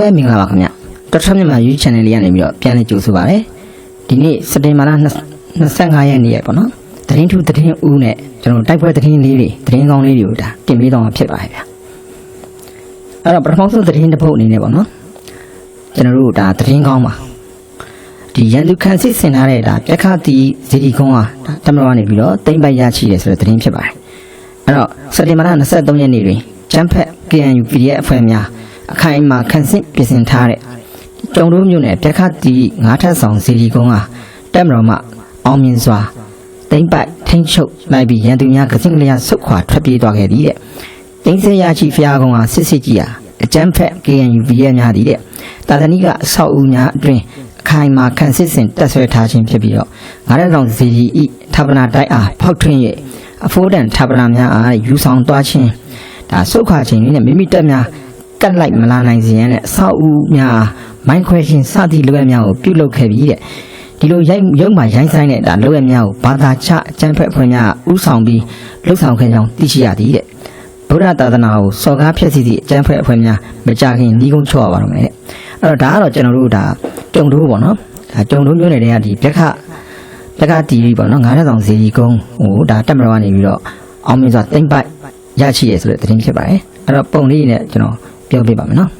လုံးပဲမင်္ဂလာပါခင်ဗျတော်ထမြန်မာ YouTube channel လေးကနေပြီးတော့ပြန်လည်ကြိုဆိုပါရစေဒီနေ့စက်တင်ဘာလ25ရက်နေ့ရပေါ့နော်သတင်းထူးသတင်းဦးနဲ့ကျွန်တော်တိုက်ပွဲသတင်းလေးတွေသတင်းကောင်းလေးတွေကိုဒါတင်ပေးတော့မှာဖြစ်ပါတယ်ဗျအဲ့တော့ပထမဆုံးသတင်းတစ်ပုဒ်အနေနဲ့ပေါ့နော်ကျွန်တော်တို့ဒါသတင်းကောင်းပါဒီရန်သူခန်းစစ်ဆင်ထားတဲ့ဒါပြက်ခတီဇီဒီကုန်းဟာဒါတမတော်ကနေပြီးတော့တိမ့်ပိုက်ရရှိတယ်ဆိုတဲ့သတင်းဖြစ်ပါတယ်အဲ့တော့စက်တင်ဘာလ23ရက်နေ့တွင်ကျန်းဖက် KNU PDF အဖွဲ့များ အခိုင်အမာခန့်စစ်ပြင်ဆင်ထားတဲ့ကျုံတို့မြို့နယ်ပြက်ခတီငါးထပ်ဆောင်ဇီဒီကုန်းဟာတက်မတော်မှအောင်မြင်စွာတိမ့်ပိုက်ထိမ့်ချုပ်လိုက်ပြီးရန်သူများကစင်ကလေးဆုတ်ခွာထွက်ပြေးသွားခဲ့သည်တဲ့တင်းစရရှိဖျားကုန်းဟာစစ်စစ်ကြီးဟာအကျန်းဖက် KNU PDF များသည်တဲ့တာသနိကအဆောက်အဦများအတွင်အခိုင်အမာခန့်စစ်စင်တက်ဆွဲထားခြင်းဖြစ်ပြီးတော့ငါးထပ်ဆောင်ဇီဒီဤဌာပနာတိုက်အားဖောက်ထွင်းရဲ့အဖိုးတန်ဌာပနာများအားယူဆောင်သွားခြင်းဒါဆုတ်ခွာခြင်းလေးနဲ့မိမိတက်များ ကတ်လိုက်မလာနိုင်စေရန်နဲ့အဆောက်အဦများမိုင်းခွဲခြင်းစသည့်လိုအပ်များကိုပြုလုပ်ခဲ့ပြီးတဲ့ဒီလိုရိုက်ရုံမှရိုင်းဆိုင်တဲ့ဒါလိုအပ်များကိုဘာသာချအကျန်းဖက်ဖွဲ့များဥဆောင်ပြီးလှုပ်ဆောင်ခဲ့ကြောင်းသိရှိရသည်တဲ့ဗုဒ္ဓသာသနာကိုစော်ကားဖျက်ဆီးသည့်အကျန်းဖက်အဖွဲ့များမကြခင်ဤကုန်းချော့ရပါတော့မယ်တဲ့အဲ့တော့ဒါကတော့ကျွန်တော်တို့ဒါကြုံတို့ပေါ့နော်ဒါကြုံတို့မျိုးနယ်တွေကဒီပြက်ခပြက်ကတီဗီပေါ့နော်ငါးရက်ဆောင်ဇီဒီကုန်းဟိုဒါတက်မတော်ကနေပြီးတော့အောင်မြင်စွာတိမ့်ပိုက်ရရှိရဆိုတဲ့သတင်းဖြစ်ပါတယ်အဲ့တော့ပုံလေးနဲ့ကျွန်တော် ပြောပြပါမယ်နော်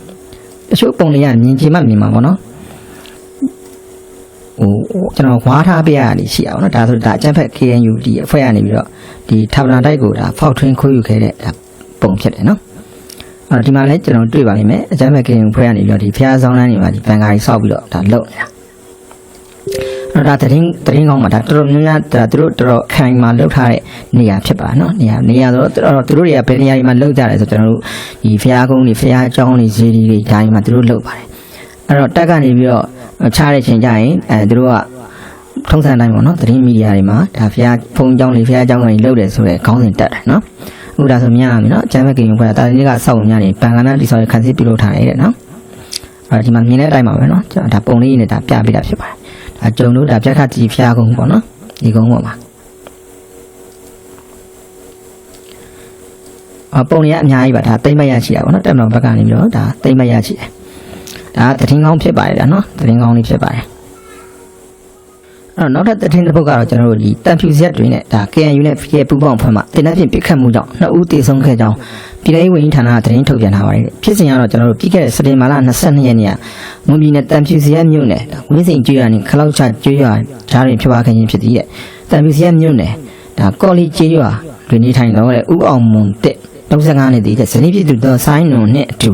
တချို့ပုံလေးကမြင်ချင်မှမြင်မှာပေါ့နော်ဟိုကျွန်တော်ဝါထားပြရလေးရှိအောင်နော်ဒါဆိုဒါအချမ်းဖက် KNU ဒီအဖွဲ့ကနေပြီးတော့ဒီထာဝရတိုက်ကိုဒါဖောက်ထွင်းခိုးယူခဲ့တဲ့ဒါပုံဖြစ်တယ်နော်အဲ့တော့ဒီမှာလည်းကျွန်တော်တွေ့ပါလိမ့်မယ်အချမ်းဖက် KNU အဖွဲ့ကနေပြီးတော့ဒီဖျားဆောင်လမ်းတွေမှာဒီဘန်ကာရီဆောက်ပြီးတော့ဒါလုပ်နေတာအဲ့တော့ ဒါသတင်းသတင်းကောင်းမှာဒါတော်တော်များများဒါသူတို့တော်တော်ခိုင်မာလောက်ထားတဲ့နေရာဖြစ်ပါနော်နေရာနေရာဆိုတော့တော်တော်သူတို့တွေကဘယ်နေရာတွေမှာလောက်ကြတယ်ဆိုကျွန်တော်တို့ဒီဖျားကုန်းတွေဖျားကျောင်းတွေဇေဒီတွေဒါတွေမှာသူတို့လောက်ပါတယ်အဲ့တော့တက်ကနေပြီးတော့ချားတဲ့ချိန်ကျရင်အဲသူတို့ကထုံးစံတိုင်းပေါ့နော်သတင်းမီဒီယာတွေမှာဒါဖျားဖုန်းကျောင်းတွေဖျားကျောင်းတွေလောက်တယ်ဆိုတဲ့ခေါင်းစဉ်တက်တယ်နော်အခုဒါဆိုမြင်ရမယ်နော်ကျမ်းမဲ့ကိန်းခွဲတာဒီကစောက်များနေပန်ကနာတိဆောက်ရခန်းစစ်ပြုလုပ်ထားတယ်တဲ့နော်အဲ့ဒီမှာမြင်တဲ့အတိုင်းပါပဲနော်ဒါပုံလေးနဲ့ဒါပြပေးတာဖြစ်ပါတယ် ဒါကြုံလို့ဒါပြက်ခတ်ကြီးဖျားကုန်ပေါ့နော်ဒီကုန်းပေါ်မှာအပုံလေးကအများကြီးပါဒါတိမ့်မရရှိတာပေါ့နော်တက်မတော်ဘက်ကနေပြီးတော့ဒါတိမ့်မရရှိတယ်ဒါသတင်းကောင်းဖြစ်ပါတယ်ဒါနော်သတင်းကောင်းလေးဖြစ်ပါတယ်အဲ့တော့နောက်ထပ်သတင်းတစ်ပုဒ်ကတော့ကျွန်တော်တို့ဒီတန်ဖြူဇက်တွေနဲ့ဒါ KNU နဲ့ FK ပူပေါင်းဖွဲ့မှတင်တဲ့ဖြင့်ပြစ်ခတ်မှုကြောင့်နှစ်ဦးတေဆုံးခဲ့ကြောင်း ပြည်ထောင်စုဝန်ကြီးဌာနကသတင်းထုတ်ပြန်ထားပါတယ်ဖြစ်စဉ်ကတော့ကျွန်တော်တို့ပြီးခဲ့တဲ့စက်တင်ဘာလ22ရက်နေ့ကမွန်ပြည်နယ်တန်ဖြူဇက်မြို့နယ်ဝင်းစိန်ကျွော်နဲ့ခလောက်ချကျွော်ဂျားတွင်ဖြစ်ပွားခဲ့ခြင်းဖြစ်သည်ရဲ့တန်ဖြူဇက်မြို့နယ်ဒါကော်လီကျွော်တွင်နေထိုင်တော့တဲ့ဥအောင်မွန်တက်35နှစ်တည်းတဲ့ဇနီးပြည်သူတော်ဆိုင်းနုံနဲ့အတူ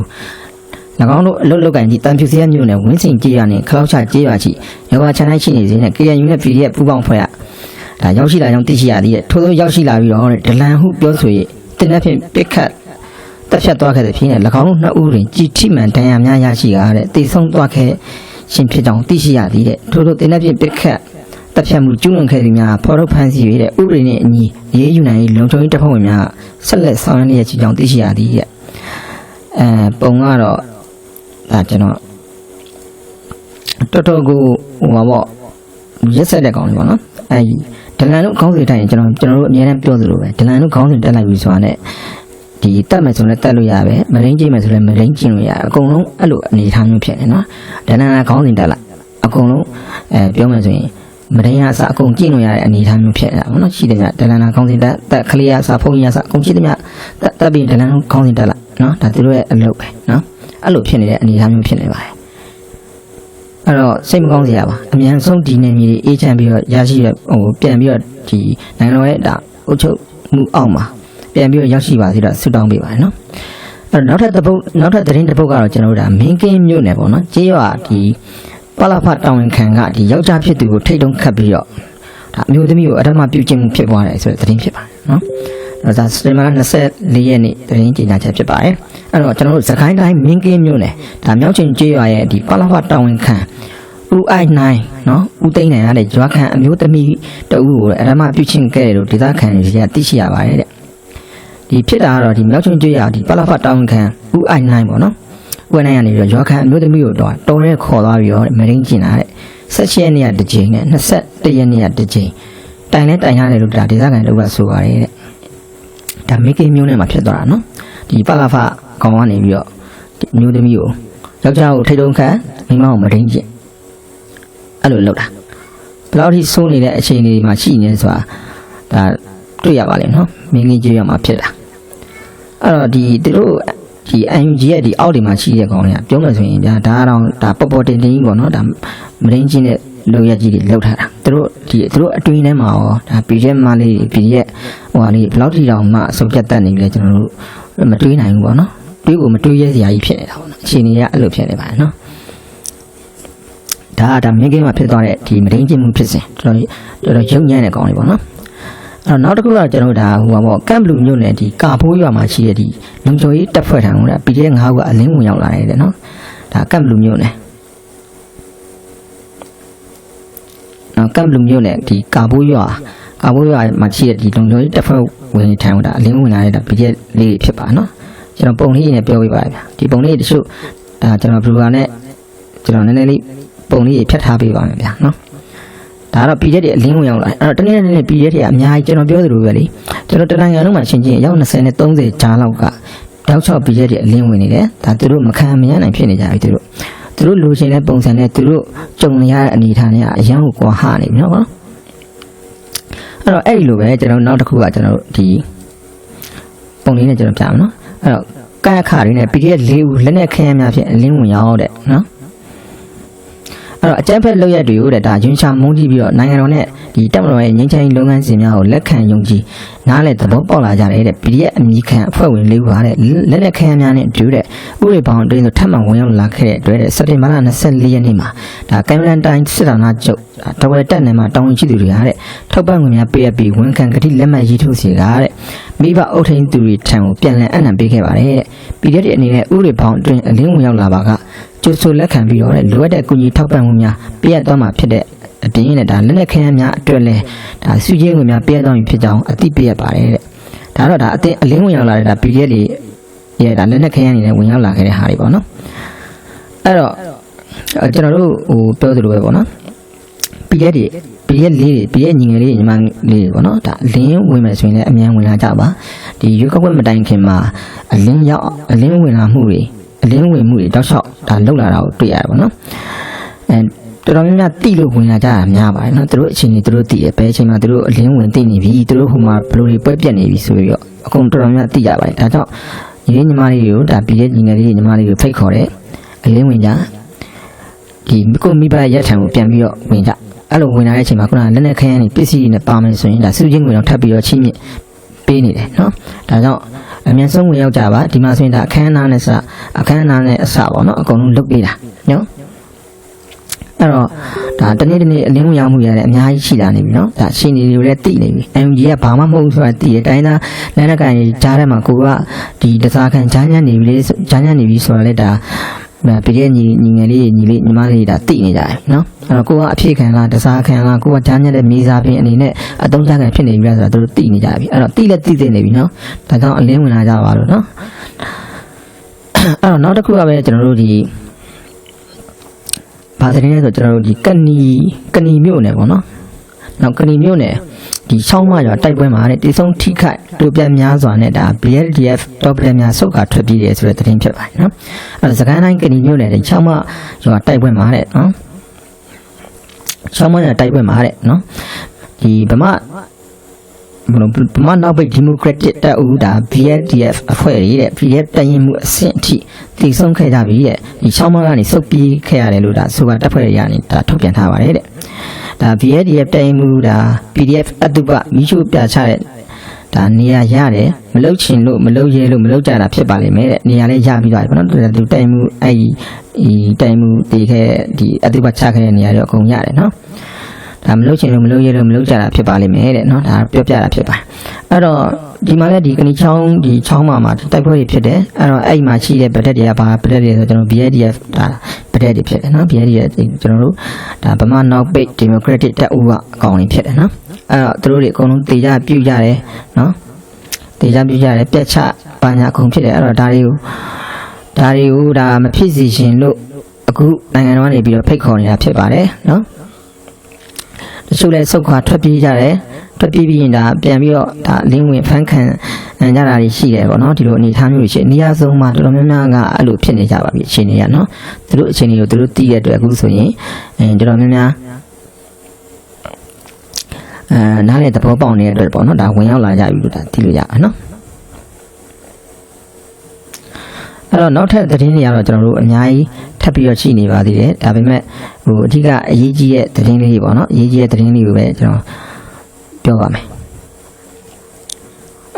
၎င်းတို့အလုတ်လောက်ကင်ကြီးတန်ဖြူစရမြို့နယ်ဝင်းစိန်ကြေးရွာနဲ့ခလောက်ချကြေးရွာရှိရောဂါချန်တိုင်းရှိနေစဉ်နဲ့ KNU နဲ့ PDF ပူးပေါင်းဖွဲ့ရဒါရောက်ရှိလာကြောင်းသိရှိရသေးတယ်ထို့သောရောက်ရှိလာပြီးတော့ဒလန်ဟုပြောဆို၍တင်းတဲ့ဖြင့်ပစ်ခတ် တက်ဖြတ်သွားခဲ့တဲ့ဖြစ်နေ၎င်းတို့နှစ်ဦးတွင်ကြည်ထိမှန်ဒဏ်ရာများရရှိကားတဲ့တိတ်ဆုံးသွားခဲ့ရှင်ဖြစ်ကြောင်းသိရှိရသေးတယ်ထို့သောတင်းတဲ့ဖြင့်ပစ်ခတ်တပ်ဖြတ်မှုကျူးလွန်ခဲ့သူများဖော်ထုတ်ဖမ်းဆီးရတဲ့ဥပဒေနှင့်အညီရေးယူနိုင်လုံခြုံရေးတပ်ဖွဲ့ဝင်များဆက်လက်ဆောင်ရွက်နေရကြောင်းသိရှိရသည်ရဲ့အဲပုံကတော့ဒါကျွန်တော်တော်တော်ကိုဟိုပါပေါ့ရက်ဆက်တဲ့ကောင်လေးပေါ့နော်အဲဒီဒလန်တို့ခေါင်းစဉ်တိုင်းကျွန်တော်ကျွန်တော်တို့အများနဲ့ပြောသလိုပဲဒလန်တို့ခေါင်းစဉ်တက်လိုက်ပြီဆိုတာနဲ့ ဒီတက်မယ်ဆိုလည်းတက်လို့ရပဲမရင်းကြည့်မယ်ဆိုလည်းမရင်းကြည့်လို့ရအကုန်လုံးအဲ့လိုအနေထားမျိုးဖြစ်နေနော်ဒလန်ကခေါင်းစဉ်တက်လိုက်အကုန်လုံးအဲပြောမယ်ဆိုရင်မရင်းရစအကုန်ကြည့်လို့ရတဲ့အနေအထားမျိုးဖြစ်နေတာပေါ့နော်ရှိတယ်မြဒလန်ကခေါင်းစဉ်တက်တက်ကလေးရစဖုန်းရစအကုန်ကြည့်တယ်မြတက်တက်ပြီးဒလန်ခေါင်းစဉ်တက်လိုက်နော်ဒါသူတို့ရဲ့အလုပ်ပဲနော်အဲ့လိုဖြစ်နေတဲ့အနေအထားမျိုးဖြစ်နေပါတယ်အဲ့တော့စိတ်မကောင်းစရာပါအမြန်ဆုံးဒီနေမြေတွေအေးချမ်းပြီးတော့ရရှိရဟိုပြန်ပြီးတော့ဒီနိုင်ငံတော်ရဲ့ဒါအုပ်ချုပ်မှုအောက်မှာ ပြန်ပြီးတော့ရောက်ရှိပါစေတော့ဆုတောင်းပေးပါတယ်နော်အဲ့တော့နောက်ထပ်တစ်ပုတ်နောက်ထပ်သတင်းတစ်ပုတ်ကတော့ကျွန်တော်တို့ဒါမင်းကင်းမြို့နယ်ပေါ့နော်ကြေးရွာဒီပလာဖတ်တောင်ဝင်ခံကဒီယောက်ျားဖြစ်သူကိုထိတ်တုံးခတ်ပြီးတော့ဒါအမျိုးသမီးကိုအထက်မှပြုတ်ကျင့်မှုဖြစ်သွားတယ်ဆိုတဲ့သတင်းဖြစ်ပါတယ်နော်အဲ့ဒါစတေမာ24ရက်နေ့သတင်းကြေညာချက်ဖြစ်ပါတယ်အဲ့တော့ကျွန်တော်တို့သခိုင်းတိုင်းမင်းကင်းမြို့နယ်ဒါမြောက်ချင်းကျေးရွာရဲ့ဒီပလာဖတ်တောင်ဝင်ခံဦးအိုက်နိုင်နော်ဦးသိန်းနိုင်ရတဲ့ကြွားခံအမျိုးသမီးတဦးကိုအရမပြုတ်ချင်းခဲ့တယ်လို့ဒေသခံတွေကသိရှိရပါတယ်တဲ့ ဒီဖြစ်တာကတော့ဒီမြောက်ချင်းကျွေးရဒီပလဖတ်တောင်းခံဥအိုင်နိုင်ပေါ့နော်ဥအိုင်နိုင်ကနေပြီးတော့ရွာခံအမျိုးသမီးကိုတော့တော်ရဲခေါ်သွားပြီးတော့မရင်းကျင်လာတဲ့16ရက်နေ့ကတစ်ချိန်နဲ့21ရက်နေ့ကတစ်ချိန်တိုင်လဲတိုင်ရတယ်လို့ဒါဒေသခံတို့ကဆိုပါတယ်တဲ့ဒါမိကိမျိုးနဲ့မှဖြစ်သွားတာနော်ဒီပလဖကောင်ကနေပြီးတော့ဒီအမျိုးသမီးကိုယောက်ျားကိုထိတ်တုံးခတ်မိန်းမကိုမဒိန်ကျင့်အဲ့လိုလုပ်တာဘယ်လောက်ထိစိုးနေတဲ့အခြေအနေမှာရှိနေဆိုတာဒါတွေ့ရပါလိမ့်နော်မင်းကြီးကြည့်ရမှာဖြစ်တာ အဲ့တော့ဒီသူတို့ဒီ UNG ရဲ့ဒီအောက်ဒီမှာရှိတဲ့ကောင်တွေကပြောမယ်ဆိုရင်ဗျာဒါကတော့ဒါပေါ်ပေါ်တင်တင်ကြီးပေါ့နော်ဒါမဒိန်ကျင့်တဲ့လောက်ရကြီးတွေလောက်ထားတာသူတို့ဒီသူတို့အတွင်းထဲမှာရောဒါ PJ မလေး PJ ဟိုဟာလေးဘယ်လောက်ထိတောင်မှအစုပ်ပြတ်တက်နေပြီလဲကျွန်တော်တို့မတွေးနိုင်ဘူးပေါ့နော်တွေးကိုမတွေးရစရာကြီးဖြစ်နေတာပေါ့နော်အချိန်ကြီးကအဲ့လိုဖြစ်နေပါတယ်နော်ဒါကဒါမြင်းကင်းမှာဖြစ်သွားတဲ့ဒီမဒိန်ကျင့်မှုဖြစ်စဉ်တော်တော်တော်ရုံညံ့တဲ့ကောင်လေးပေါ့နော် အဲ့တော့နောက်တစ်ခုကကျွန်တော်တို့ဒါဟိုပါပေါ့ကမ်ဘလူးမြို့နယ်ဒီကာဖိုးရွာမှာရှိတဲ့ဒီလုံချိုကြီးတက်ဖွဲ့ထံကပြီးတဲ့၅ခုကအလင်းဝင်ရောက်လာတယ်တဲ့နော်ဒါကမ်ဘလူးမြို့နယ်နော်ကမ်ဘလူးမြို့နယ်ဒီကာဖိုးရွာကာဖိုးရွာမှာရှိတဲ့ဒီလုံချိုကြီးတက်ဖွဲ့ဝင်ထံကဒါအလင်းဝင်လာတဲ့ဒါပြီးတဲ့လေးဖြစ်ပါနော်ကျွန်တော်ပုံလေးနဲ့ပြောပြပါဗျာဒီပုံလေးတချို့ဒါကျွန်တော်ဘလူးကနဲ့ကျွန်တော်နည်းနည်းလေးပုံလေးဖြတ်ထားပေးပါမယ်ဗျာနော် ဒါကတော့ PDF တွေအလင်းဝင်ရောက်လာတယ်အဲ့တော့တနေ့နေ့ PDF တွေကအများကြီးကျွန်တော်ပြောသလိုပဲလေကျွန်တော်တနိုင်ငံလုံးမှာရှင်းချင်းရောက်20နဲ့30ဂျားလောက်ကတောက်ချောက် PDF တွေအလင်းဝင်နေတယ်ဒါသူတို့မခံမရနိုင်ဖြစ်နေကြပြီသူတို့သူတို့လိုချင်တဲ့ပုံစံနဲ့သူတို့ကြုံနေရတဲ့အနေအထားနဲ့အရန်ကိုကွာဟနေပြီနော်အဲ့တော့အဲ့ဒီလိုပဲကျွန်တော်နောက်တစ်ခုကကျွန်တော်တို့ဒီပုံလေးနဲ့ကျွန်တော်ပြမယ်နော်အဲ့တော့ကာယခါတွေနဲ့ PDF ၄ဦးလက်နဲ့ခရမ်းများဖြင့်အလင်းဝင်ရောက်တဲ့နော် အဲ့တော့အကြမ်းဖက်လုပ်ရက်တွေကိုတဲ့ဒါယွန်ချမုန်းကြည့်ပြီးတော့နိုင်ငံတော်နဲ့ဒီတပ်မတော်ရဲ့ငြိမ်းချမ်းရေးလုပ်ငန်းစဉ်များကိုလက်ခံယုံကြည်နားလည်သဘောပေါက်လာကြတယ်တဲ့ PDF အမည်ခံအဖွဲ့ဝင်လေးပါတဲ့လက်လက်ခရမ်းများနဲ့အတူတဲ့ဥပဒေပေါင်းအတွင်းသို့ထပ်မံဝင်ရောက်လာခဲ့တဲ့အတွက်တဲ့စက်တင်ဘာလ24ရက်နေ့မှာဒါကမ်မလန်တိုင်းစစ်တာနာချုပ်ဒါတဝဲတက်နယ်မှာတောင်းဝင်ရှိသူတွေကတဲ့ထောက်ပံ့ငွေများပေးအပ်ပြီးဝန်ခံကတိလက်မှတ်ရေးထိုးစီကတဲ့မိဘအုပ်ထိန်သူတွေထံကိုပြန်လည်အနံပေးခဲ့ပါတယ်တဲ့ PDF တွေအနေနဲ့ဥပဒေပေါင်းအတွင်းအလင်းဝင်ရောက်လာပါက ကျိုးဆိုလက်ခံပြီးတော့တဲ့လိုအပ်တဲ့ကုညီထောက်ပံ့မှုများပေးအပ်သွားမှာဖြစ်တဲ့အတင်းနဲ့ဒါလက်လက်ခရမ်းများအတွက်လဲဒါစုချင်းငွေများပေးအပ်သွားပြီဖြစ်ကြောင်းအသိပေးရပါတယ်တဲ့ဒါတော့ဒါအတင်းအလင်းဝင်ရောက်လာတဲ့ဒါ PDF တွေရဲ့ဒါလက်လက်ခရမ်းအနေနဲ့ဝင်ရောက်လာခဲ့တဲ့ဟာတွေပေါ့နော်အဲ့တော့အဲ့ကျွန်တော်တို့ဟိုပြောသလိုပဲပေါ့နော် PDF တွေ PDF လေးတွေ PDF ညီငယ်လေးညီမလေးတွေပေါ့နော်ဒါအလင်းဝင်မယ်ဆိုရင်လည်းအမြန်ဝင်လာကြပါဒီရွေးကောက်ပွဲမတိုင်ခင်မှာအလင်းရောက်အလင်းဝင်လာမှုတွေ အလင်းဝင်မှုတွေတောက်လျှောက်ဒါလောက်လာတာကိုတွေ့ရတယ်ပေါ့နော်အဲတော်တော်များများတိလို့ဝင်လာကြတာများပါတယ်နော်သူတို့အချိန်ကြီးသူတို့တိရပဲအချိန်မှာသူတို့အလင်းဝင်တိနေပြီသူတို့ဟိုမှာဘလိုတွေပွဲပြက်နေပြီဆိုပြီးတော့အကုန်တော်တော်များတိရပါတယ်ဒါကြောင့်ညီညီမလေးတွေကိုဒါ PDF ညီငယ်လေးညီမလေးကိုဖိတ်ခေါ်တယ်အလင်းဝင်ကြဒီကိုမိဘရက်ထံကိုပြန်ပြီးတော့ဝင်ကြအဲ့လိုဝင်လာတဲ့အချိန်မှာခုနကလက်နဲ့ခရမ်းနေပစ္စည်းတွေနဲ့ပါမယ်ဆိုရင်ဒါစုချင်းငွေတော့ထပ်ပြီးတော့ချင်းမြင့် ပေးနေတယ်နော်ဒါကြောင့်အမြန်ဆုံးဝင်ရောက်ကြပါဒီမှာဆိုရင်ဒါအခမ်းအနားနဲ့စအခမ်းအနားနဲ့အစပေါ့နော်အကုန်လုံးလုပ်ပေးတာနော်အဲ့တော့ဒါတနေ့တနေ့အလင်းဝင်ရောက်မှုရတယ်အများကြီးရှိလာနေပြီနော်ဒါရှင်နေတွေလည်းတိနေပြီ MG ကဘာမှမဟုတ်ဘူးဆိုတာတိတယ်တိုင်းသားလက်နက်ကန်ကြီးကြားထဲမှာကိုကဒီတစားခံဂျားညံ့နေပြီလေဂျားညံ့နေပြီဆိုတာလေဒါ ဒါပြည့်ညီညီငယ်လေးညီလေးညီမလေးဒါတိနေကြတယ်နော်အဲ့တော့ကိုကအဖြစ်ခံလားတစားခံလားကိုကကြားညက်တဲ့မိစားပင်အနေနဲ့အတုံးချခံဖြစ်နေပြီလားဆိုတော့သူတို့တိနေကြပြီအဲ့တော့တိလက်တိသိနေပြီနော်ဒါကြောင့်အလင်းဝင်လာကြပါလို့နော်အဲ့တော့နောက်တစ်ခုကပဲကျွန်တော်တို့ဒီဘာသတင်းလဲဆိုကျွန်တော်တို့ဒီကနီကနီမြို့နယ်ပေါ့နော်နောက်ကနီမြို့နယ် ဒီချောင်းမရွာတိုက်ပွဲမှာတဲ့တိဆုံးထိခိုက်တို့ပြများစွာနဲ့ဒါ BLDF တော့ပြများဆုတ်ကထွက်ပြေးတယ်ဆိုတဲ့သတင်းဖြစ်ပါတယ်နော်အဲ့ဒါစကိုင်းတိုင်းကနီမြို့နယ်ဒီချောင်းမရွာတိုက်ပွဲမှာတဲ့နော်ချောင်းမရွာတိုက်ပွဲမှာတဲ့နော်ဒီဗမာဘလို့ဗမာနောက်ပိတ်ဒီမိုကရက်တစ်တပ်ဦးဒါ BLDF အဖွဲ့ရည်တဲ့ BLDF တရင်မှုအဆင့်အထိတည်ဆုံးခဲ့ကြပြီတဲ့ဒီချောင်းမကနေစုပ်ပြေးခဲ့ရတယ်လို့ဒါဆိုကတပ်ဖွဲ့ရည်ကနေဒါထုတ်ပြန်ထားပါတယ်တဲ့ ဒါ VDF တိုင်မှုဒါ PDF အတုပမိရှုပြချတဲ့ဒါနေရာရတယ်မလုတ်ချင်လို့မလုတ်ရဲလို့မလုတ်ကြတာဖြစ်ပါလိမ့်မယ်တဲ့နေရာလေးရပြီးသွားပြီပေါ့နော်သူတိုင်မှုအဲ့ဒီဒီတိုင်မှုတည်ခဲ့ဒီအတုပချခဲ့တဲ့နေရာတွေအကုန်ရတယ်နော် ဒါမလုတ်ချင်လို့မလုတ်ရဲလို့မလုတ်ကြတာဖြစ်ပါလိမ့်မယ်တဲ့နော်ဒါပြောပြတာဖြစ်ပါအဲ့တော့ဒီမှာလည်းဒီကဏီချောင်းဒီချောင်းမှာမှာတိုက်ပွဲတွေဖြစ်တယ်အဲ့တော့အဲ့မှာရှိတဲ့ဗတက်တွေကဘာဗတက်တွေဆိုကျွန်တော် BDF ဒါဗတက်တွေဖြစ်တယ်နော် BDF ကျွန်တော်တို့ဒါဗမာနောက်ပိတ်ဒီမိုကရက်တစ်တပ်ဦးကအကောင်တွေဖြစ်တယ်နော်အဲ့တော့သူတို့တွေအကုန်လုံးတေကြပြုတ်ကြတယ်နော်တေကြပြုတ်ကြတယ်ပြက်ချပါညာအကုန်ဖြစ်တယ်အဲ့တော့ဒါတွေကိုဒါတွေကိုဒါမဖြစ်စီရှင်လို့အခုနိုင်ငံတော်ကနေပြီးတော့ဖိတ်ခေါ်နေတာဖြစ်ပါတယ်နော် တချို့လည်းစုတ်ခွာထွက်ပြေးကြတယ်ထွက်ပြေးပြီးရင်ဒါပြန်ပြီးတော့ဒါလင်းဝင်ဖန်ခံအဲကြတာတွေရှိတယ်ပေါ့နော်ဒီလိုအနေအထားမျိုးတွေရှိနေရာဆုံးမှာတော်တော်များများကအဲ့လိုဖြစ်နေကြပါပြီအခြေအနေကနော်သူတို့အခြေအနေကိုသူတို့သိရတဲ့အတွက်အခုဆိုရင်အဲတော်တော်များများအဲနားလေသဘောပေါက်နေတဲ့အတွက်ပေါ့နော်ဒါဝင်ရောက်လာကြပြီလို့ဒါသိလို့ရပါနော်အဲ့တော့နောက်ထပ်သတင်းတွေကတော့ကျွန်တော်တို့အများကြီး ထပ်ပြီးတော့ရှိနေပါသေးတယ်ဒါပေမဲ့ဟိုအဓိကအရေးကြီးတဲ့သတင်းလေးတွေပေါ့နော်အရေးကြီးတဲ့သတင်းလေးကိုပဲကျွန်တော်ပြောပါမယ်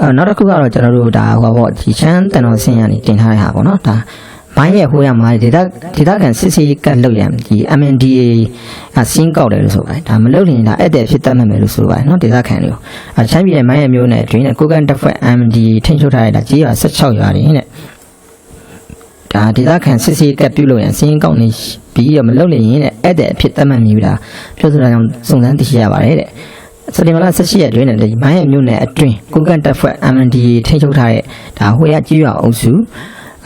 အဲနောက်တစ်ခုကတော့ကျွန်တော်တို့ဒါဟိုပေါ့ဒီချမ်းတန်တော်ဆင်းရနေတင်ထားတဲ့ဟာပေါ့နော်ဒါဘိုင်းရဲ့ဟိုရမှာဒေတာဒေတာကန်စစ်စစ်ကတ်လောက်ရံဒီ MNDA အစင်းကောက်တယ်လို့ဆိုပါတယ်ဒါမလုပ်ရင်ဒါအဲ့တဲ့ဖြစ်တတ်မှမယ်လို့ဆိုပါတယ်နော်ဒေတာခံတွေကိုအချမ်းပြည်ရဲ့မိုင်းရဲ့မျိုးနဲ့တွင်းနဲ့ကိုကန်တက်ဖက် MNDA ထိန်းချုပ်ထားရတာကြီးရ16ရွာနေတဲ့ ဒါဒေတာခံစစ်စစ်ကတ်ပြုတ်လို့ရံစင်းကောက်နေပြီးတော့မလုပ်ရင်တဲ့အဲ့တဲ့အဖြစ်တတ်မှတ်မြူတာပြောဆိုတာကြောင့်စုံစမ်းသိရှိရပါတယ်တဲ့စက်တင်ဘာလ18ရက်အတွင်းနဲ့ဒီမိုင်းရဲ့မြို့နယ်အတွင်းကိုကန်တက်ဖက် MNDA ထိန်းချုပ်ထားတဲ့ဒါဟိုရကြီးရွာအုပ်စု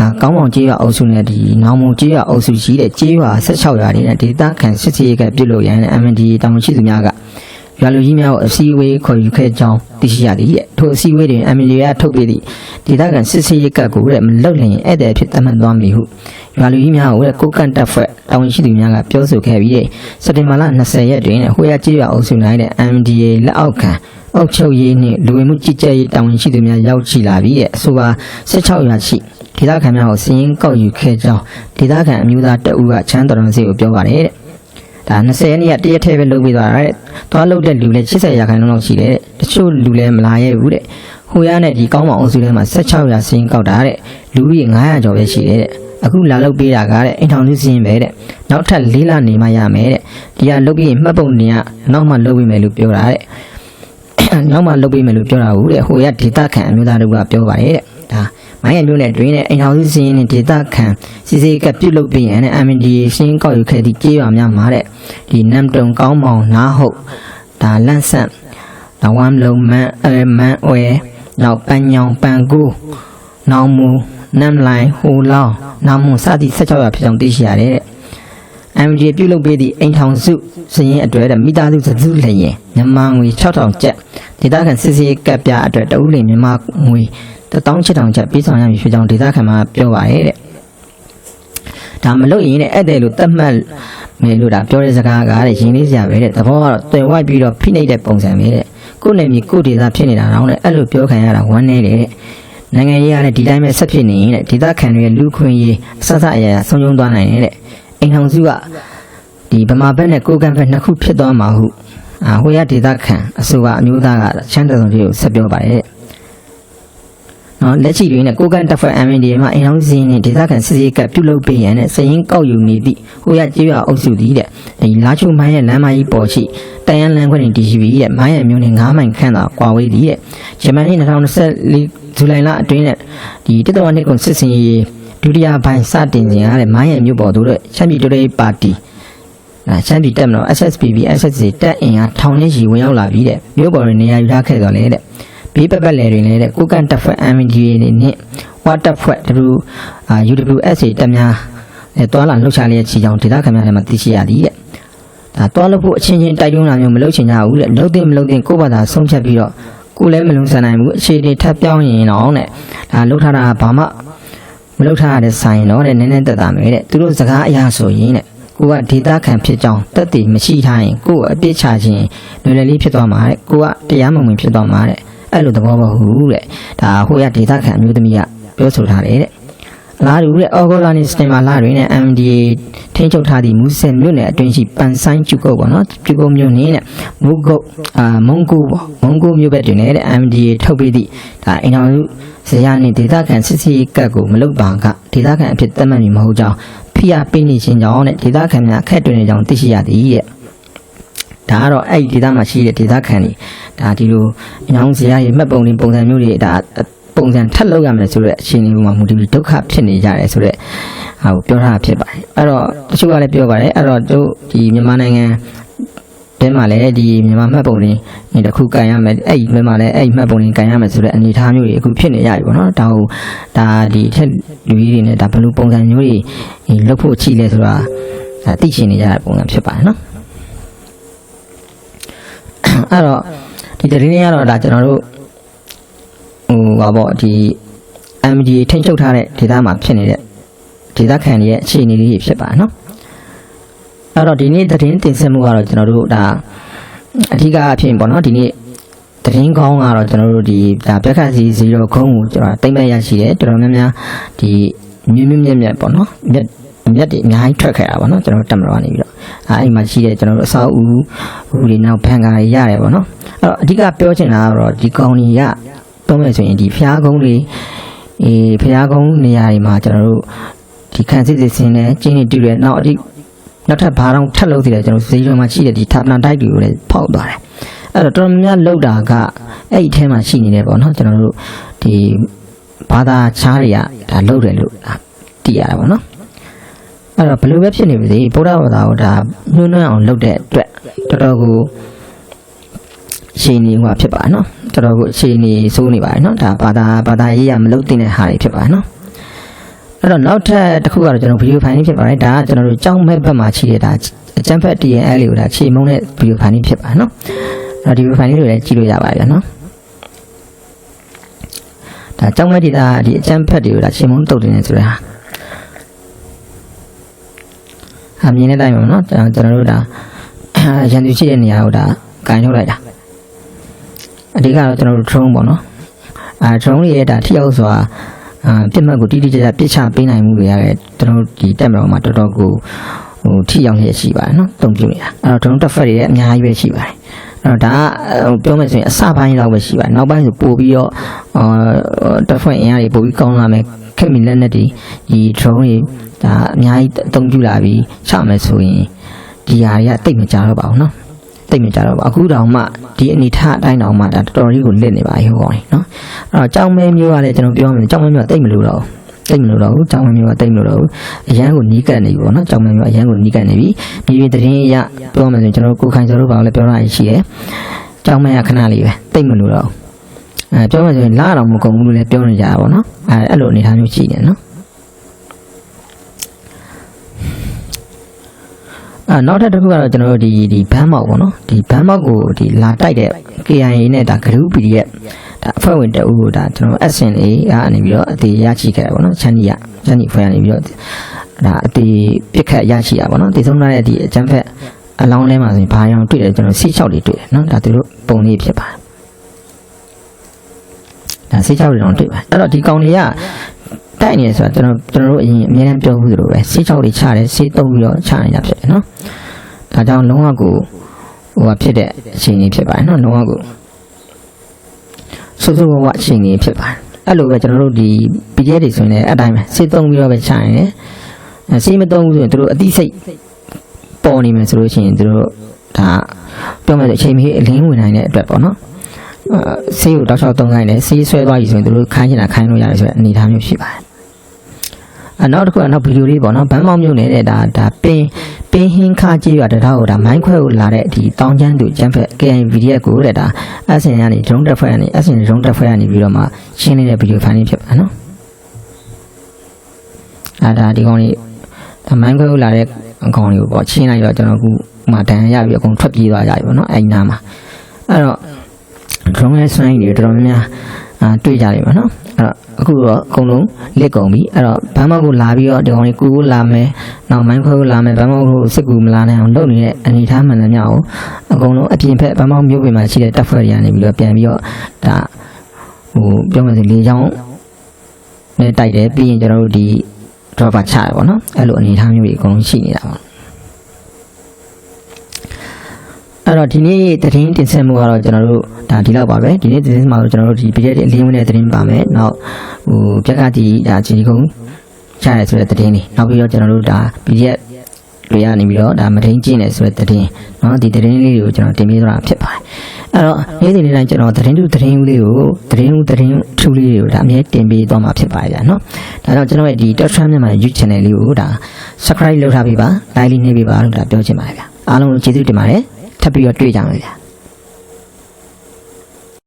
အာကောင်းမောင်ကျေးရွာအုပ်စုနဲ့ဒီနောင်မုံကျေးရွာအုပ်စုရှိတဲ့ကျေးရွာ16ရွာတွေနဲ့ဒေသခံစစ်စီရေးကပြုတ်လို့ရတဲ့ MNDA တောင်ရှိသူများက ရွာလူကြီးများကိုအစည်းအဝေးခေါ်ယူခဲ့ကြောင်းသိရှိရသည်တဲ့ထိုအစည်းအဝေးတွင် MNDA ကထုတ်ပေးသည့်ဒေသခံစစ်စီရေးကကိုတဲ့မလုတ်လျင်ဧည့်သည်ဖြစ်သတ်မှတ်သွားမည်ဟုရွာလူကြီးများကိုတဲ့ကိုကန့်တပ်ဖွဲ့တောင်ရှိသူများကပြောဆိုခဲ့ပြီးတဲ့စက်တင်ဘာလ20ရက်တွင်ဟိုရကျေးရွာအုပ်စု၌တဲ့ MNDA လက်အောက်ခံအုပ်ချုပ်ရေးနှင့်လူဝင်မှုကြီးကြပ်ရေးတာဝန်ရှိသူများရောက်ရှိလာပြီးတဲ့အဆိုပါ16ရာရှိဒေသခံများကိုစီရင်ကောက်ယူခဲ့ကြောင်းဒေသခံအမျိုးသားတအူးကချမ်းတော်တော်စီကိုပြောပါတယ်တဲ့ ဒါ20ရက်နေ့ကတရက်ထဲပဲလုပ်ပြီးသွားတာတဲ့သွားလုပ်တဲ့လူလည်း80ရာခိုင်နှုန်းလောက်ရှိတယ်တဲ့တချို့လူလည်းမလာရဲဘူးတဲ့ဟိုရနဲ့ဒီကောင်းမောင်အုပ်စုထဲမှာ16ရာစီရင်ကောက်တာတဲ့လူကြီး900ကျော်ပဲရှိတယ်တဲ့အခုလာလုပ်ပေးတာကတဲ့အိမ်ထောင်စုစီရင်ပဲတဲ့နောက်ထပ်၄လနေမှရမယ်တဲ့ဒီကလုပ်ပြီးမှတ်ပုံနေကနောက်မှလုပ်ပြီးမယ်လို့ပြောတာတဲ့နောက်မှလုပ်ပေးမယ်လို့ပြောတာဟုတ်တဲ့ဟိုရဒေတာခန်အမျိုးသားတို့ကပြောပါတယ်တဲ့ဒါ မိုင်းရမျိုးနဲ့တွင်းနဲ့အိမ်တော်စုစင်းရင်ဒေတာခန်စီစီကပြုတ်လုပ်ပြီးရင်နဲ့ MND ရှင်းကောက်ယူခဲ့သည့်ကြေးရွာများမှာတဲ့ဒီနမ်တုံကောင်းမောင်နားဟုတ်ဒါလန့်ဆန့်နဝမ်လုံးမန်အဲမန်ဝဲနောက်ပန်းညောင်ပန်ကူနောင်မူနမ်လိုင်ဟိုလောင်းနောင်မူစသည့်16ရွာဖြစ်ကြောင်းသိရှိရတယ်တဲ့ MJ ပြုတ်လုပ်ပေးသည့်အိမ်ထောင်စုစရင်အတွက်တဲ့မိသားစုစုလျင်မြန်မာငွေ6000ကျပ်ဒေသခံစစ်စေးကပ်ပြအတွက်တဦးလင်မြန်မာငွေ 18000ကျပ်ပေးဆောင်ရမည်ဖြစ်ကြောင်းဒေသခံမှပြောပါရဲ့တဲ့ဒါမလို့ရင်တဲ့အဲ့တဲ့လို့တတ်မှတ်မယ်လို့ဒါပြောတဲ့စကားကတဲ့ရင်လေးစရာပဲတဲ့သဘောကတော့တွင်ဝိုက်ပြီးတော့ဖိနှိပ်တဲ့ပုံစံပဲတဲ့ကိုယ်နယ်မြေကိုယ်ဒေသဖြစ်နေတာတော့တဲ့အဲ့လိုပြောခံရတာဝမ်းနေတယ်တဲ့နိုင်ငံရေးကလည်းဒီတိုင်းပဲဆက်ဖြစ်နေရင်တဲ့ဒေသခံတွေရဲ့လူခွင့်ရေးအစစအရာရာဆုံးရှုံးသွားနိုင်တယ်တဲ့အိမ်ထောင်စုကဒီဗမာဘက်နဲ့ကိုကန့်ဘက်နှစ်ခုဖြစ်သွားမှာဟုအာဟိုရဒေတာခန်အဆိုကအမျိုးသားကချမ်းတစုံတွေကိုဆက်ပြောပါတယ် နော်လက်ရှိတွင်နဲ့ကိုကန့်တက်ဖွဲ့ MND မှာအိမ်ထောင်စုစည်းနဲ့ဒေတာခန်စစ်ရေးကပြုလုပ်ပေးရန်နဲ့စရင်ကောက်ယူနေသည့်ဟိုရကျေးရွာအုပ်စုသည်တဲ့ဒီလာချုံမိုင်းရဲ့လမ်းမကြီးပေါ်ရှိတန်ရန်လမ်းခွင့်တည်ရှိပြီးတဲ့မိုင်းရဲ့မျိုးနဲ့9မိုင်ခန့်သာကွာဝေးသည်တဲ့ဂျမန်နှစ်2024ဇူလိုင်လအတွင်းနဲ့ဒီတတဝနှစ်ကုန်စစ်စင်ရေးဒုတိယပိုင်းစတင်ခြင်းရတဲ့မိုင်းရဲ့မြို့ပေါ်သို့တဲ့ချမ်းပြည်တိုးရေးပါတီအဲချမ်းပြည်တက်မလို့ SSPB SSC တက်အင်အားထောင်နဲ့ရှိဝင်ရောက်လာပြီးတဲ့မြို့ပေါ်တွင်နေရာယူထားခဲ့တော်လေတဲ့ ဘေးပပတ်လယ်တွင်လည်းတဲ့ကိုကန်တက်ဖွဲ့ MNDA နဲ့ဝါတက်ဖွဲ့ W UWSA တက်များအဲတွာလာလှုပ်ရှားလျက်ချီကြောင်ဒေသခံများထဲမှာသိရှိရသည်တဲ့ဒါတွာလို့ဖို့အချင်းချင်းတိုက်တွန်းတာမျိုးမလုပ်ချင်ကြဘူးတဲ့လုံးသိမလုံးသိကိုယ့်ဘာသာဆုံးဖြတ်ပြီးတော့ကိုယ်လည်းမလုံးဆန်နိုင်ဘူးအခြေအနေထပ်ပြောင်းရင်တော့တဲ့ဒါလှုပ်ထားတာဘာမှမလုပ်ထားရတဲ့ဆိုင်တော့တဲ့နည်းနည်းတက်တာမယ်တဲ့သူတို့စကားအရာဆိုရင်တဲ့ကိုကဒေတာခံဖြစ်ကြောင်းတက်တည်မရှိထားရင်ကိုကအပြစ်ချခြင်းလွယ်လွယ်လေးဖြစ်သွားမှာတဲ့ကိုကတရားမဝင်ဖြစ်သွားမှာတဲ့ အဲ့လိုသဘောမဟုတ်ဘူးတဲ့ဒါဟိုရဒေတာခံအမျိုးသမီးကပြောဆိုထားတယ်တဲ့အလားတူတဲ့အော်ဂိုလာနီစတင်မာလာတွင်နဲ့ MDA ထိန်းချုပ်ထားသည့်မူဆယ်မြို့နယ်အတွင်းရှိပန်ဆိုင်ကျုကုတ်ပေါ့နော်ကျုကုတ်မြို့နယ်နဲ့မုတ်ကုတ်အာမုံကူပေါ့မုံကူမြို့ဘက်တွင်လည်းတဲ့ MDA ထုတ်ပြီးသည့်ဒါအိမ်တော်စုဇရာနှင့်ဒေသခံစစ်စီကတ်ကိုမလုတ်ပါကဒေသခံအဖြစ်သတ်မှတ်မည်မဟုတ်ကြောင်းဖိအားပေးနေခြင်းကြောင့်တဲ့ဒေသခံများအခက်တွင်နေကြောင်းသိရှိရသည်တဲ့ ဒါကတော့အဲ့ဒီဒေသမှာရှိတဲ့ဒေသခံတွေဒါဒီလိုအညောင်းဇရာရဲ့မှတ်ပုံလေးပုံစံမျိုးတွေဒါပုံစံထပ်လောက်ရမယ်ဆိုတော့အခြေအနေပေါ်မှာမူတည်ပြီးဒုက္ခဖြစ်နေကြတယ်ဆိုတော့ဟာကိုပြောထားတာဖြစ်ပါတယ်အဲ့တော့တချို့ကလည်းပြောပါတယ်အဲ့တော့တို့ဒီမြန်မာနိုင်ငံတဲမှာလည်းဒီမြန်မာမှတ်ပုံတွေဒီတစ်ခုကန်ရမယ်အဲ့ဒီမှာလည်းအဲ့ဒီမှတ်ပုံတွေကန်ရမယ်ဆိုတဲ့အနေအထားမျိုးတွေအခုဖြစ်နေရပြီပေါ့နော်ဒါဟိုဒါဒီထက်လူကြီးတွေနဲ့ဒါဘယ်လိုပုံစံမျိုးတွေလုပ်ဖို့ချိလဲဆိုတာဒါသိချင်နေကြတဲ့ပုံစံဖြစ်ပါတယ်နော် အဲ့တော့ဒီတရင်လေးကတော့ဒါကျွန်တော်တို့ဟိုဟာပေါ့ဒီ MG ထိန်းချုပ်ထားတဲ့ဒေသမှာဖြစ်နေတဲ့ဒေသခံတွေရဲ့အခြေအနေလေးတွေဖြစ်ပါနော်အဲ့တော့ဒီနေ့သတင်းတင်ဆက်မှုကတော့ကျွန်တော်တို့ဒါအဓိကအဖြစ်ပေါ့နော်ဒီနေ့သတင်းကောင်းကတော့ကျွန်တော်တို့ဒီဒါဘက်ကစီ0ခုံးကိုကျွန်တော်တိမ့်မဲ့ရရှိတယ်တော်တော်များများဒီမြင့်မြင့်မြင့်မြတ်ပေါ့နော် မြတ်မြတ်တွေအများကြီးထွက်ခဲ့တာပေါ့နော်ကျွန်တော်တို့တက်မတော်ကနေပြီးတော့အဲအဲ့မှာရှိတဲ့ကျွန်တော်တို့အဆောက်အဦဟိုဒီနောက်ဘန်ကာတွေရတယ်ပေါ့နော်အဲ့တော့အဓိကပြောချင်တာကတော့ဒီကောင်ကြီးကပြောမယ်ဆိုရင်ဒီဖျားကုန်းတွေအေးဖျားကုန်းနေရာတွေမှာကျွန်တော်တို့ဒီခန်းစစ်စစ်စင်းနဲ့ကျင်းနေတူတယ်နောက်အထိနောက်ထပ်ဘာတော့ထပ်လုပ်သေးတယ်ကျွန်တော်ဈေးထဲမှာရှိတဲ့ဒီဌာနတိုက်တွေကိုလည်းဖောက်သွားတယ်အဲ့တော့တော်တော်များများလောက်တာကအဲ့ဒီထဲမှာရှိနေတယ်ပေါ့နော်ကျွန်တော်တို့ဒီဘာသာခြားတွေကဒါလောက်တယ်လို့သိရတာပေါ့နော် အဲ့တော့ဘယ်လိုပဲဖြစ်နေပါစေဗုဒ္ဓဘာသာကိုဒါညှိုးနှွမ်းအောင်လုပ်တဲ့အတွက်တော်တော်ကိုရှင်နေဟိုဖြစ်ပါနော်တော်တော်ကိုရှင်နေစိုးနေပါတယ်နော်ဒါဘာသာဘာသာရေးရမလုပ်တဲ့ဟာတွေဖြစ်ပါတယ်နော်အဲ့တော့နောက်ထပ်တစ်ခုကတော့ကျွန်တော်ဗီဒီယိုဖိုင်လေးဖြစ်ပါတယ်ဒါကကျွန်တော်တို့ကြောင်းမဲ့ဘက်မှာရှိတဲ့ဒါအချမ်းဖက် DNL လေးကိုဒါခြေမုံတဲ့ဗီဒီယိုဖိုင်လေးဖြစ်ပါတယ်နော်အဲ့တော့ဒီဗီဒီယိုဖိုင်လေးတွေလည်းကြည့်လို့ရပါတယ်ဗျာနော်ဒါကြောင်းမဲ့ဒီဒါဒီအချမ်းဖက်တွေကိုဒါခြေမုံတုတ်တင်နေဆိုတဲ့ဟာ အမြင်တဲ့အတိုင်းပါနော်ကျွန်တော်တို့ဒါရန်သူရှိတဲ့နေရာကိုဒါကန်ထုတ်လိုက်တာအဓိကတော့ကျွန်တော်တို့ drone ပေါ့နော်အာ drone တွေရဲ့ဒါထိရောက်စွာအာပြစ်မှတ်ကိုတိတိကျကျပြစ်ချပေးနိုင်မှုတွေရတယ်ကျွန်တော်တို့ဒီတက်မတော်မှာတော်တော်ကိုဟိုထိရောက်လျက်ရှိပါတယ်နော်တုံ့ပြုနေတာအဲ့တော့ drone တက်ဖက်တွေလည်းအများကြီးပဲရှိပါတယ်အဲ့တော့ဒါကဟိုပြောမယ်ဆိုရင်အစပိုင်းလောက်ပဲရှိပါတယ်နောက်ပိုင်းဆိုပို့ပြီးတော့အာတက်ဖက်အင်အားတွေပို့ပြီးကောင်းလာမယ်ခက်မီလက်နဲ့ဒီဒီ drone တွေ ဒါအများကြီးအသုံးပြုလာပြီးချမယ်ဆိုရင်ဒီဟာတွေကတိတ်မကြတော့ပါဘူးနော်တိတ်မကြတော့ဘူးအခုတောင်မှဒီအနေထားအတိုင်းတောင်မှဒါတော်တော်လေးကိုလစ်နေပါရေဟောကောင်းနော်အဲ့တော့ကြောင်မဲမျိုးကလည်းကျွန်တော်ပြောမယ်ကြောင်မဲမျိုးကတိတ်မလို့တော့ဘူးတိတ်မလို့တော့ဘူးကြောင်မဲမျိုးကတိတ်မလို့တော့ဘူးအရန်ကိုနီးကပ်နေပြီပေါ့နော်ကြောင်မဲမျိုးကအရန်ကိုနီးကပ်နေပြီမြေပြင်တရင်ရပြောမယ်ဆိုရင်ကျွန်တော်ကိုခိုင်စောတို့ဘာလို့လဲပြောတာရှိတယ်ကြောင်မဲကခဏလေးပဲတိတ်မလို့တော့အဲပြောမယ်ဆိုရင်လာတော့မကုန်ဘူးလို့လည်းပြောနေကြတာပေါ့နော်အဲအဲ့လိုအနေထားမျိုးရှိနေနော် အာနောက်ထပ်တစ်ခုကတော့ကျွန်တော်တို့ဒီဒီဘန်းမောက်ပေါ့နော်ဒီဘန်းမောက်ကိုဒီလာတိုက်တဲ့ KIA နဲ့ဒါဂရု PDF ဒါအဖွဲ့ဝင်တအူကိုဒါကျွန်တော် action လေးကနေပြီးတော့အသေးရရှိခဲ့တာပေါ့နော်ချန်ကြီးကချန်ကြီးဖွဲ့ကနေပြီးတော့ဒါအသေးပြစ်ခတ်ရရှိတာပေါ့နော်ဒီဆုံးလာတဲ့ဒီအကျန်းဖက်အလောင်းထဲမှာဆိုရင်ဘာရောင်တွေ့တယ်ကျွန်တော်စီးချောက်တွေတွေ့တယ်နော်ဒါသူတို့ပုံလေးဖြစ်ပါတယ်ဒါစီးချောက်တွေတော့တွေ့ပါအဲ့တော့ဒီကောင်တွေက တိုက်နေဆိုတော့ကျွန်တော်ကျွန်တော်တို့အရင်အများနဲ့ပြောမှုသလိုပဲစီးချောက်တွေချတယ်စီးတုံးပြီးတော့ချနေတာဖြစ်တယ်နော်ဒါကြောင့်လုံးဝကိုဟိုဟာဖြစ်တဲ့အခြေအနေဖြစ်ပါတယ်နော်လုံးဝကိုဆိုးဆိုးဝါးဝါအခြေအနေဖြစ်ပါတယ်အဲ့လိုပဲကျွန်တော်တို့ဒီ PDF တွေဆိုရင်လည်းအတိုင်းပဲစီးတုံးပြီးတော့ပဲချနေတယ်အဲစီးမတုံးဘူးဆိုရင်တို့အသိစိတ်ပေါ်နေမယ်ဆိုလို့ရှိရင်တို့ဒါပြောမယ်ဆိုအချိန်မီအလင်းဝင်နိုင်တဲ့အတွက်ပေါ့နော်အာဆေးကိုတောက်ချောက်တုံးခိုင်းတယ်ဆေးဆွဲသွားပြီဆိုရင်တို့ခိုင်းချင်တာခိုင်းလို့ရတယ်ဆိုတဲ့အနေအထားမျိုးရှိပါတယ် အနောက်တစ်ခုကနောက်ဗီဒီယိုလေးပေါ့နော်ဗန်းမောက်မြုပ်နေတဲ့ဒါဒါပင်ပင်ဟင်းခါကြီးရတဲ့ဒါကိုဒါမိုင်းခွဲကိုလာတဲ့ဒီတောင်းချမ်းသူကျန်းဖက် KNVD ရဲ့ကိုတဲ့ဒါအဆင်ကနေဒရုန်းတက်ဖွဲ့ကနေအဆင်ဒရုန်းတက်ဖွဲ့ကနေပြီးတော့မှရှင်းနေတဲ့ဗီဒီယိုဖိုင်လေးဖြစ်ပါနော်အဲဒါဒီကောင်လေးဒါမိုင်းခွဲကိုလာတဲ့အကောင်လေးကိုပေါ့ရှင်းလိုက်တော့ကျွန်တော်အခုမှတန်ရပြီးအကုန်ထွက်ပြေးသွားကြပြီပေါ့နော်အဲဒီနားမှာအဲ့တော့ drone ရဲ့ sign တွေတော်တော်များများအာ တွေ့ကြတယ်ပေါ့နော်အဲ့တော့အခုတော့အကုန်လုံးလက်ကုန်ပြီအဲ့တော့ဘမ်းမောက်ကိုလာပြီးတော့ဒီကောင်လေးကူကိုလာမယ်နောက်မိုင်းခွဲကိုလာမယ်ဘမ်းမောက်ကိုစစ်ကူမလာနိုင်အောင်လုပ်နေတဲ့အနေအထားမှန်တယ်များကိုအကုန်လုံးအပြင်ဖက်ဘမ်းမောက်မြို့ပြင်မှာရှိတဲ့တပ်ဖွဲ့တွေကနေပြီးတော့ပြန်ပြီးတော့ဒါဟိုပြောမှဆိုလေချောင်းနဲ့တိုက်တယ်ပြီးရင်ကျွန်တော်တို့ဒီ dropper ချတယ်ပေါ့နော်အဲ့လိုအနေအထားမျိုးတွေအကုန်လုံးရှိနေတာပေါ့ အဲ့တော့ဒီနေ့သတင်းတင်ဆက်မှုကတော့ကျွန်တော်တို့ဒါဒီလောက်ပါပဲဒီနေ့သတင်းမှာတော့ကျွန်တော်တို့ဒီပြည့်တဲ့အလင်းဝင်တဲ့သတင်းပါမယ်နောက်ဟိုပြက်ကတီဒါချီကုန်းချရဲဆိုတဲ့သတင်းတွေနောက်ပြီးတော့ကျွန်တော်တို့ဒါပြည့်တွေရနေပြီးတော့ဒါမထိန်ကျင်းနေဆိုတဲ့သတင်းเนาะဒီသတင်းလေးတွေကိုကျွန်တော်တင်ပြသွားတာဖြစ်ပါတယ်အဲ့တော့နေ့စဉ်နေ့တိုင်းကျွန်တော်သတင်းတူသတင်းဦးလေးကိုသတင်းဦးသတင်းထူလေးတွေကိုဒါအမြဲတင်ပေးသွားမှာဖြစ်ပါတယ်ဗျာเนาะဒါကြောင့်ကျွန်တော်ရဲ့ဒီ Dot Tram မြန်မာ YouTube channel လေးကိုဒါ subscribe လုပ်ထားပေးပါ like လေးနှိပ်ပေးပါလို့ဒါပြောချင်ပါတယ်ဗျာအားလုံးကျေးဇူးတင်ပါတယ် ထပ်ပြီးတော့တွေ့ကြမယ်ဗျာ